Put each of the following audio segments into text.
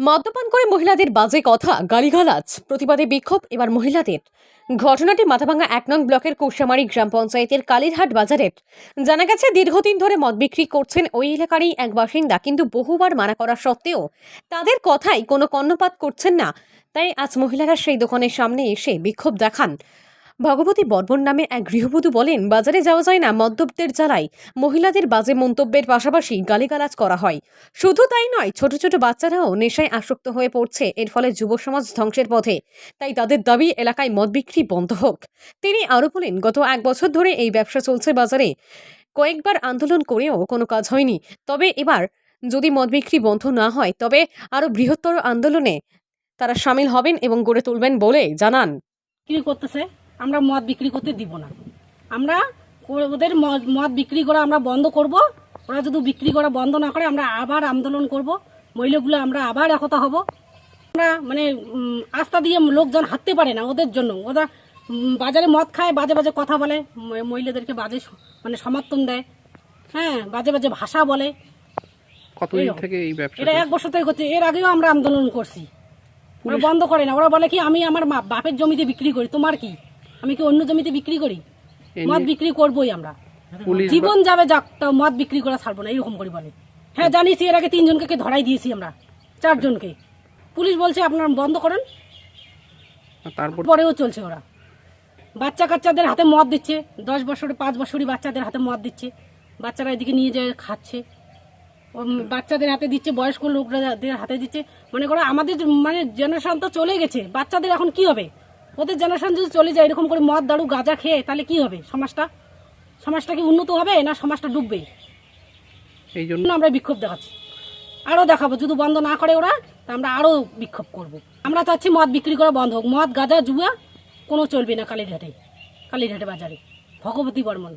মদ্যপান করে মহিলাদের বাজে কথা, গালিগালাজ, প্রতিবাদে বিক্ষোভ এবার মহিলাদের। ঘটনাটি মাথাভাঙ্গা এক নং ব্লকের কৌশামারি গ্রাম পঞ্চায়েতের কালীরহাট বাজারের। জানা গেছে, দীর্ঘদিন ধরে মদ বিক্রি করছেন ওই এলাকারই এক বাসিন্দা, কিন্তু বহুবার মানা করা সত্ত্বেও তাদের কথাই কোনো কর্ণপাত করছেন না। তাই আজ মহিলারা সেই দোকানের সামনে এসে বিক্ষোভ দেখান। ভগবতী বর্মন নামে এক গৃহবধূ বলেন, বাজারে যাওয়া যায় না, মদ্যপদের জ্বালায়। মহিলাদের বাজে মন্তব্যের পাশাপাশি গালিগালাজ করা হয়। শুধু তাই নয়, ছোট ছোট বাচ্চারাও নেশায় আসক্ত হয়ে পড়ছে। এর ফলে যুব সমাজ ধ্বংসের পথে। তাই তাদের দাবি, এলাকায় মদ বিক্রি বন্ধ হোক। তিনি আরও বলেন, গত এক বছর ধরে এই ব্যবসা চলছে বাজারে। কয়েকবার আন্দোলন করেও কোনো কাজ হয়নি। তবে এবার যদি মদ বিক্রি বন্ধ না হয়, তবে আরও বৃহত্তর আন্দোলনে তারা সামিল হবেন এবং গড়ে তুলবেন বলে জানান। বিক্রি করতেছে? আমরা মদ বিক্রি করতে দিব না। আমরা ওদের মদ বিক্রি করা আমরা বন্ধ করব। ওরা যদি বিক্রি করা বন্ধ না করে আমরা আবার আন্দোলন করব। মহিলাগুলো আমরা আবার একতা হব। আমরা মানে আস্থা দিয়ে লোকজন হাঁটতে পারে না ওদের জন্য। ওরা বাজারে মদ খায় বাজে বাজে কথা বলে মহিলাদেরকে বাজে মানে সমর্থন দেয়। হ্যাঁ বাজে বাজে ভাষা বলে। কতদিন থেকে এই ব্যবসা এটা এক বছর থেকে করছে। এর আগেও আমরা আন্দোলন করছি। ওরা বন্ধ করে না। ওরা বলে কি আমি আমার মা- বাপের জমিতে বিক্রি করি তোমার কি? আমি কি অন্য জমিতে বিক্রি করি? মদ বিক্রি করবোই আমরা। জীবন যাবে যাক তাও মদ বিক্রি করা ছাড়বো না এরকম করে বলে। হ্যাঁ জানিস এর আগে তিনজনকে ধরাই দিয়েছি আমরা চারজনকে। পুলিশ বলছে আপনারা বন্ধ করেন। তারপর পরেও চলছে ওরা। বাচ্চা কাচ্চাদের হাতে মদ দিচ্ছে দশ বছরে পাঁচ বছরই বাচ্চাদের হাতে মদ দিচ্ছে। বাচ্চারা এদিকে নিয়ে যায় খাচ্ছে। বাচ্চাদের হাতে দিচ্ছে বয়স্ক লোকদের হাতে দিচ্ছে। মনে করো আমাদের মানে জেনারেশন তো চলে গেছে বাচ্চাদের এখন কি হবে? ওদের জেনারেশন যদি চলে যায় এরকম করে মদ দারু গাঁজা খেয়ে তাহলে কি হবে? সমাজটা? সমাজটা কি উন্নত হবে না সমাজটা ডুববে? এই জন্য জন্য আমরা বিক্ষোভ দেখাচ্ছি। আরও দেখাবো। যদি বন্ধ না করে ওরা তা আমরা আরও বিক্ষোভ করব। আমরা চাচ্ছি মদ বিক্রি করা বন্ধ হোক। মদ গাঁজা জুয়া কোনো চলবে না কালীঘাটে। কালীঘাটে বাজারে। ভগবতী বর্মন।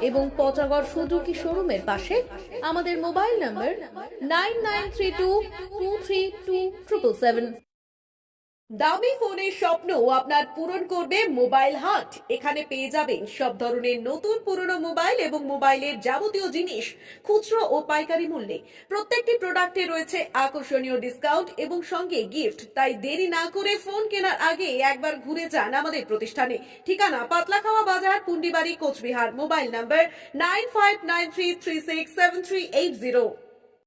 এবং পচাগড় সুজুকি শোরুমের পাশে? আমাদের mobile number nine nine three two two three two triple seven. দামি ফোনের স্বপ্ন আপনার পূরণ করবে মোবাইল হাট। এখানে পেয়ে যাবেন সব ধরনের নতুন পুরনো মোবাইল এবং মোবাইলের যাবতীয় জিনিস, খুচরো ও পাইকারি মূল্যে। প্রত্যেকটি প্রোডাক্টে রয়েছে আকর্ষণীয় ডিসকাউন্ট এবং সঙ্গে গিফট, তাই দেরি না করে ফোন কেনার আগে একবার ঘুরে যান আমাদের প্রতিষ্ঠানে। ঠিকানা Patlakhawa Bazar, Pundibari, Cooch Behar. Mobile number nine five nine three three six seven three eight zero.